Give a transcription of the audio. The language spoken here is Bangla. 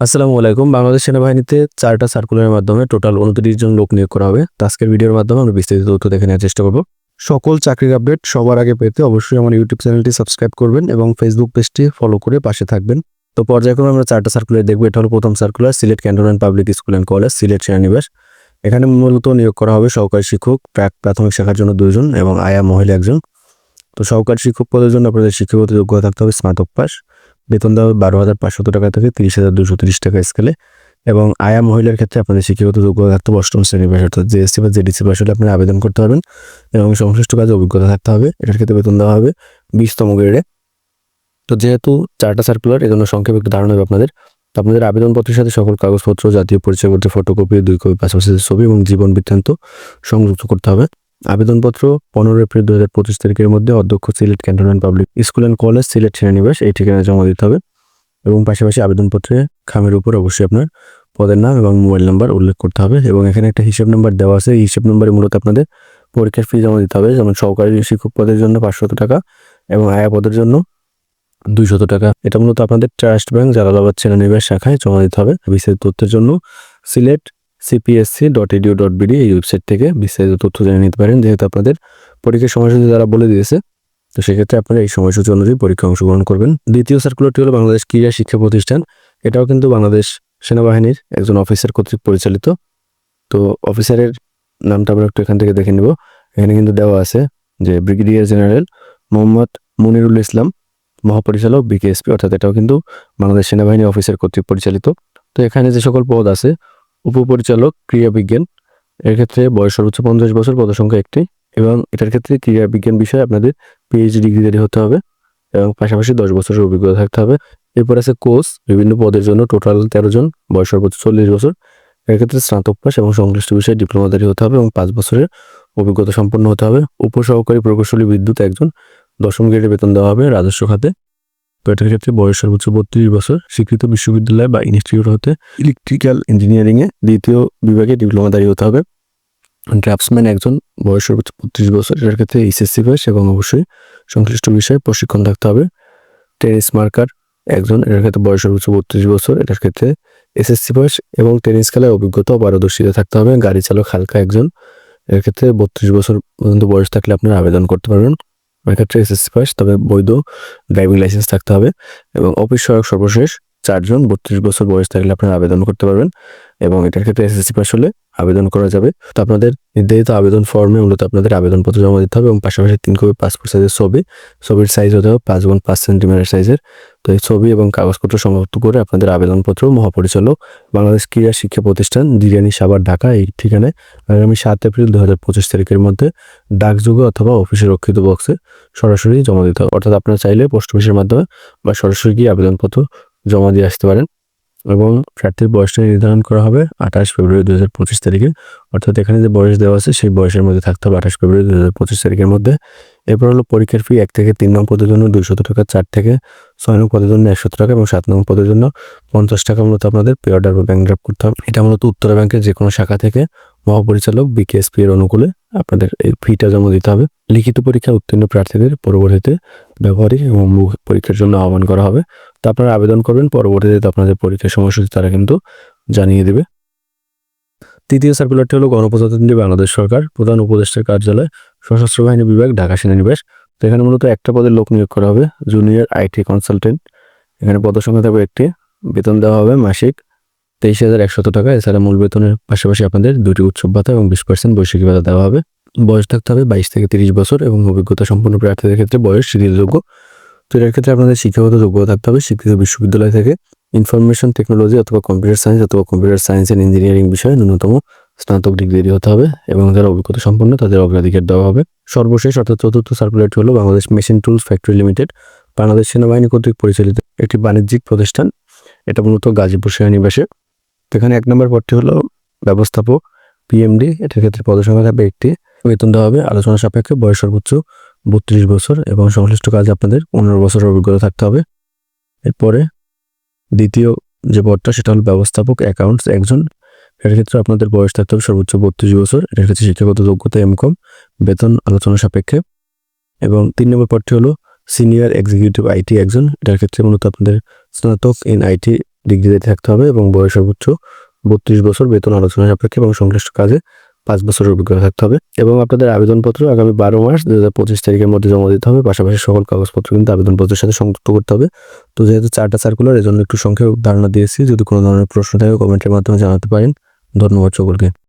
আসসালামু আলাইকুম। বাংলাদেশ সেনাবাহিনীতে চারটা সার্কুলারের মাধ্যমে টোটাল উনত্রিশ জন লোক নিয়োগ করা হবে। আজকের ভিডিওর মাধ্যমে আমরা বিস্তারিত তথ্য দেখে নেওয়ার চেষ্টা করব। সকল চাকরির আপডেট সবার আগে পেতে অবশ্যই আমার ইউটিউব চ্যানেলটি সাবস্ক্রাইব করবেন এবং ফেসবুক পেজটি ফলো করে পাশে থাকবেন। তো পর্যায়ক্রমে আমরা চারটা সার্কুলার দেখব। এটা হলো প্রথম circular Sylhet cantonment public school and college Sylhet সেনানিবাস এখানে মূলত নিয়োগ করা হবে সহকারী শিক্ষক, প্রাক প্রাথমিক শাখার জন্য দুজন এবং আয়া মহিলা একজন। তো সহকারী শিক্ষক পদের জন্য আপনাদের শিক্ষাগত যোগ্যতা থাকতে হবে স্নাতক পাস বেতন দেওয়া বারো হাজার পাঁচশত টাকা থেকে তিরিশ হাজার দুশো তিরিশ টাকা স্কেলে এবং আয়া মহিলার ক্ষেত্রে আপনাদের শিক্ষাগত যোগ্যতা থাকতে অষ্টম শ্রেণি পাশ অর্থাৎ জিএসসি বা জেডিসি পাশ হলে আপনি আবেদন করতে পারবেন। এবং সংশ্লিষ্ট কাজে অভিজ্ঞতা থাকতে হবে, এটার ক্ষেত্রে বেতন দেওয়া হবে বিশতম গ্রেডে তো যেহেতু চারটা সার্কুলার এজন্য সংক্ষেপে একটু ধারণা হবে আপনাদের। তো আপনাদের আবেদনপত্রের সাথে সকল কাগজপত্র, জাতীয় পরিচয়পত্রের ফটোকপি দুই কপি পাশাপাশি ছবি এবং জীবন বৃত্তান্ত সংযুক্ত করতে হবে। আবেদনপত্র পনেরো এপ্রিল দু হাজার পঁচিশ তারিখের মধ্যে অধ্যক্ষ Sylhet cantonment public school and college Sylhet সেনানিবাস এই ঠিকানায় জমা দিতে হবে এবং পাশাপাশি আবেদনপত্রে খামের উপর অবশ্যই আপনার পদের নাম এবং মোবাইল নাম্বার উল্লেখ করতে হবে এবং এখানে একটা হিসাব নাম্বার দেওয়া আছে। এই হিসাব নাম্বারে মূলত আপনাদের পরীক্ষার ফি জমা দিতে হবে। যেমন সহকারী শিক্ষক পদের জন্য পাঁচশত টাকা এবং আয়া পদের জন্য দুইশত টাকা। এটা মূলত আপনাদের ট্রাস্ট ব্যাংক, জালালাবাদ সেনানিবাস শাখায় জমা দিতে হবে। বিস্তারিত তথ্যের জন্য Sylhet CPSC dot edu dot BD এই ওয়েবসাইট থেকে বিস্তারিত তথ্য জেনে নিতে পারেন, যেহেতু আপনাদের পরীক্ষার সময়সূচি তারা বলে দিয়েছে। তো সেক্ষেত্রে আপনারা এই সময়সূচি অনুযায়ী পরীক্ষা অংশগ্রহণ করবেন। দ্বিতীয় সার্কুলারটি হলো বাংলাদেশ ক্রীড়া শিক্ষা প্রতিষ্ঠান। এটাও কিন্তু বাংলাদেশ সেনাবাহিনীর একজন অফিসার কর্তৃক পরিচালিত। তো অফিসারের নামটা আমরা একটু এখান থেকে দেখে নিব। এখানে কিন্তু দেওয়া আছে যে ব্রিগেডিয়ার জেনারেল মোহাম্মদ মুনিরুল ইসলাম, মহাপরিচালক বিকেএসপি অর্থাৎ এটাও কিন্তু বাংলাদেশ সেনাবাহিনী অফিসার কর্তৃক পরিচালিত। তো এখানে যে সকল পদ আছে উপপরিচালক ক্রীড়া বিজ্ঞান। এর ক্ষেত্রে বয়স সর্বোচ্চ পঞ্চাশ বছর, পদসংখ্যা একটি এবং এটার ক্ষেত্রে ক্রীড়া বিজ্ঞান বিষয়ে আপনাদের পিএইচডি ডিগ্রিধারী হতে হবে এবং পাশাপাশি দশ বছরের অভিজ্ঞতা থাকতে হবে। এরপর আছে কোর্স বিভিন্ন পদের জন্য টোটাল তেরো জন, বয়স সর্বোচ্চ চল্লিশ বছর। এর ক্ষেত্রে স্নাতক পাস এবং সংশ্লিষ্ট বিষয়ে ডিপ্লোমাধারী হতে হবে এবং পাঁচ বছরের অভিজ্ঞতা সম্পন্ন হতে হবে। উপসহকারী প্রকৌশলী বিদ্যুৎ একজন। দশম গ্রেডে বেতন দেওয়া হবে রাজস্ব খাতে। এটার ক্ষেত্রে বয়স সর্বোচ্চ বত্রিশ বছর, স্বীকৃত বিশ্ববিদ্যালয় বা ইনস্টিটিউট হতে ইলেকট্রিক্যাল ইঞ্জিনিয়ারিংয়ে দ্বিতীয় বিভাগে ডিপ্লোমাধারী হতে হবে। ড্রাফটসম্যান একজন, বয়স সর্বোচ্চ বত্রিশ বছর, এটার ক্ষেত্রে এইচএসসি পাস এবং অবশ্যই সংশ্লিষ্ট বিষয়ে প্রশিক্ষণ থাকতে হবে। টেনিস মার্কার একজন, এটার ক্ষেত্রে বয়স সর্বোচ্চ বত্রিশ বছর, এটার ক্ষেত্রে এসএসসি পাস এবং টেনিস খেলায় অভিজ্ঞতা ও পারদর্শিতা থাকতে হবে। গাড়ি চালক হালকা একজন, এর ক্ষেত্রে বত্রিশ বছর পর্যন্ত বয়স থাকলে আপনারা আবেদন করতে পারবেন। এক্ষেত্রে এসএসসি পাস, তবে বৈধ ড্রাইভিং লাইসেন্স থাকতে হবে এবং অফিস সহায়ক সর্বশেষ চারজন বত্রিশ বছর বয়স থাকলে আপনারা আবেদন করতে পারবেন এবং এটার ক্ষেত্রে এসএসসি পাস হলে আবেদন করা যাবে। তো আপনাদের নির্ধারিত আবেদন ফর্মে মূলত আপনাদের আবেদনপত্র জমা দিতে হবে এবং পাশাপাশি তিন কপি পাসপোর্ট সাইজের ছবি, ছবির সাইজ হতে হবে পাঁচ গুণ পাঁচ সেন্টিমিটার সাইজের তো এই ছবি এবং কাগজপত্র সংযুক্ত করে আপনাদের আবেদনপত্র, মহাপরিচালক, বাংলাদেশ ক্রীড়া শিক্ষা প্রতিষ্ঠান দিরিয়ানি সাবার ঢাকা, এই ঠিকানায় আগামী সাত এপ্রিল দু হাজার পঁচিশ তারিখের মধ্যে ডাকযোগে অথবা অফিসে রক্ষিত বক্সে সরাসরি জমা দিতে হবে। অর্থাৎ আপনারা চাইলে পোস্ট অফিসের মাধ্যমে বা সরাসরি গিয়ে আবেদনপত্র জমা দিয়ে আসতে পারেন এবং প্রার্থীর বয়সটা নির্ধারণ করা হবে আঠাশ ফেব্রুয়ারি দু হাজার পঁচিশ তারিখে। অর্থাৎ এখানে যে বয়স দেওয়া আছে, সেই বয়সের মধ্যে থাকতে হবে আঠাশ ফেব্রুয়ারি দু হাজার পঁচিশ তারিখের মধ্যে। এরপর হলো পরীক্ষার ফি এক থেকে তিন নং পদের জন্য দুইশত টাকা, চার থেকে ছয় নং পদের জন্য একশো টাকা এবং সাত নং পদের জন্য পঞ্চাশ টাকা মূলত আপনাদের পে অর্ডার বা ব্যাংক করতে হবে। এটা মূলত উত্তরা ব্যাংকের যে কোনো শাখা থেকে মহাপরিচালক বিকেএসপি এর অনুকূলে আপনাদের এই ফিটা জমা দিতে হবে। লিখিত পরীক্ষা উত্তীর্ণ প্রার্থীদের পরবর্তীতে ব্যবহারিক এবং মুখ পরীক্ষার জন্য আহ্বান করা হবে। তো আপনারা আবেদন করবেন, পরবর্তীতে আপনাদের পরীক্ষার সময়সূচি তারা কিন্তু জানিয়ে দেবে। তৃতীয় সার্কুলারটি হলো গণপ্রজাতন্ত্রী বাংলাদেশ সরকার প্রধান উপদেষ্টার কার্যালয়। সশস্ত্র বাহিনী বিভাগ, ঢাকা সেনানিবাস। তো এখানে মূলত একটা পদের লোক নিয়োগ করা হবে জুনিয়র আইটি কনসালটেন্ট এখানে পদসংখ্যা থাকবে একটি, বেতন দেওয়া হবে মাসিক তেইশ হাজার একশত টাকা। এছাড়া মূল বেতনের পাশাপাশি আপনাদের দুটি উৎসব ভাতা এবং বিশ পার্সেন্ট বৈশাখী ভাতা দেওয়া হবে। বয়স থাকতে হবে বাইশ থেকে তিরিশ বছর এবং অভিজ্ঞতা সম্পন্ন প্রার্থীদের ক্ষেত্রে বয়স শিথিলযোগ্য তো এর ক্ষেত্রে আপনাদের শিক্ষাগত যোগ্যতা থাকতে হবে স্বীকৃত বিশ্ববিদ্যালয় থেকে। ইনফরমেশন টেকনোলজি অথবা কম্পিউটার সায়েন্স অথবা কম্পিউটার সায়েন্স অ্যান্ড ইঞ্জিনিয়ারিং বিষয়ে ন্যূনতম স্নাতক ডিগ্রি হতে হবে এবং যারা অভিজ্ঞতা সম্পন্ন, তাদের অগ্রাধিকার দেওয়া হবে। সর্বশেষ অর্থাৎ চতুর্থ সার্কুলারটি হলো Bangladesh machine tools factory limited, Bangladesh সেনাবাহিনী কর্তৃক পরিচালিত একটি বাণিজ্যিক প্রতিষ্ঠান। এটা মূলত গাজীপুর সেনানিবাসে এখানে এক নম্বর পদটি হলো ব্যবস্থাপক, পিএমডি। এটার ক্ষেত্রে পদসংখ্যা থাকবে একটি। বেতন দেওয়া হবে আলোচনা সাপেক্ষে, বয়স সর্বোচ্চ বত্রিশ বছর এবং সংশ্লিষ্ট কাজে আপনাদের পনেরো বছরের অভিজ্ঞতা থাকতে হবে। এরপরে দ্বিতীয় যে পদটা, সেটা হলো ব্যবস্থাপক, অ্যাকাউন্টস, একজন এর ক্ষেত্রে আপনাদের বয়স থাকতে হবে সর্বোচ্চ বত্রিশ বছর। এটার ক্ষেত্রে শিক্ষাগত যোগ্যতা এমকম বেতন আলোচনা সাপেক্ষে। এবং তিন নম্বর পদটি হলো সিনিয়র এক্সিকিউটিভ আইটি একজন। এটার ক্ষেত্রে মূলত আপনাদের স্নাতক ইন আইটি ডিগ্রিতে থাকতে হবে এবং বয়স সর্বোচ্চ বত্রিশ বছর, বেতন আলোচনা সাপেক্ষে এবং সংশ্লিষ্ট কাজে পাঁচ বছরের অভিজ্ঞতা থাকতে হবে। এবং আপনাদের আবেদনপত্র আগামী বারো মার্চ দু হাজার পঁচিশ তারিখের মধ্যে জমা দিতে হবে। পাশাপাশি সকল কাগজপত্র কিন্তু আবেদনপত্রের সাথে সংযুক্ত করতে হবে। তো যেহেতু চারটা সার্কুলার এজন্য একটু সংখ্যা ধারণা দিয়েছি। যদি কোনো ধরনের প্রশ্ন থাকে কমেন্টের মাধ্যমে জানাতে পারেন। ধন্যবাদ সকলকে।